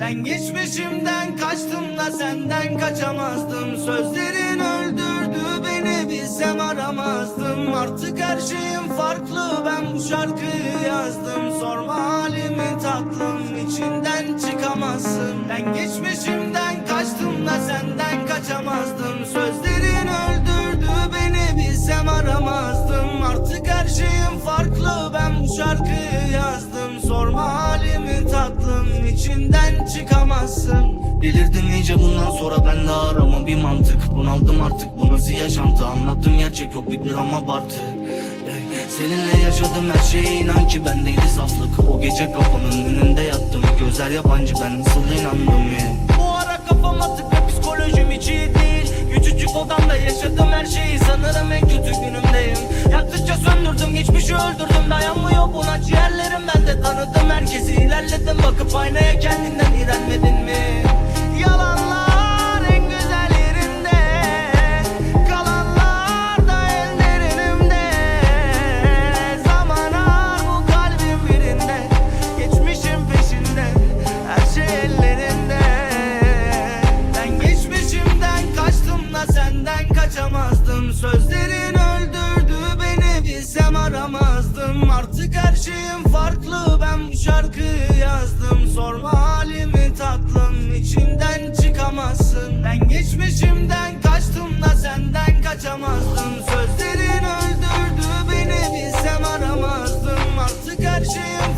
Ben geçmişimden kaçtım da senden kaçamazdım. Sözlerin öldürdü beni bilsem aramazdım. Artık her şeyim farklı ben bu şarkıyı yazdım. Sorma halimi tatlım içinden çıkamazsın. Ben geçmişimden içinden çıkamazsın. Delirdim iyice bundan sonra ben de arama bir mantık. Bunaldım artık bu nasıl yaşantı? Anlattım gerçek yok bir gram abartı. Seninle yaşadım her şeye inan ki bendeydi saflık. O gece kapının önünde yattım Gözler yabancı ben nasıl inandım ya? Bu ara kafam atık ve psikolojim hiç iyi değil. Küçücük odamda yaşadım her şeyi sanırım en kötü günümdeyim. Yaktıkça söndürdüm geçmişi öldürdüm. Dayanmıyor buna ilerledim bakıp aynaya kendinden iğrenmedin mi? Yalanlar en güzel yerinde Kalanlar da ellerinimde Zaman ağır bu kalbim birinde Geçmişim peşinde Her şey ellerinde. Ben geçmişimden kaçtım da senden kaçamazdım. Sözlerin öldürdü beni bilsem aramazdım. Artık her şeyim farklı ben bu şarkıyı Ben geçmişimden kaçtım da senden kaçamazdım. Sözlerin öldürdü beni bilsem aramazdım Artık her şeyim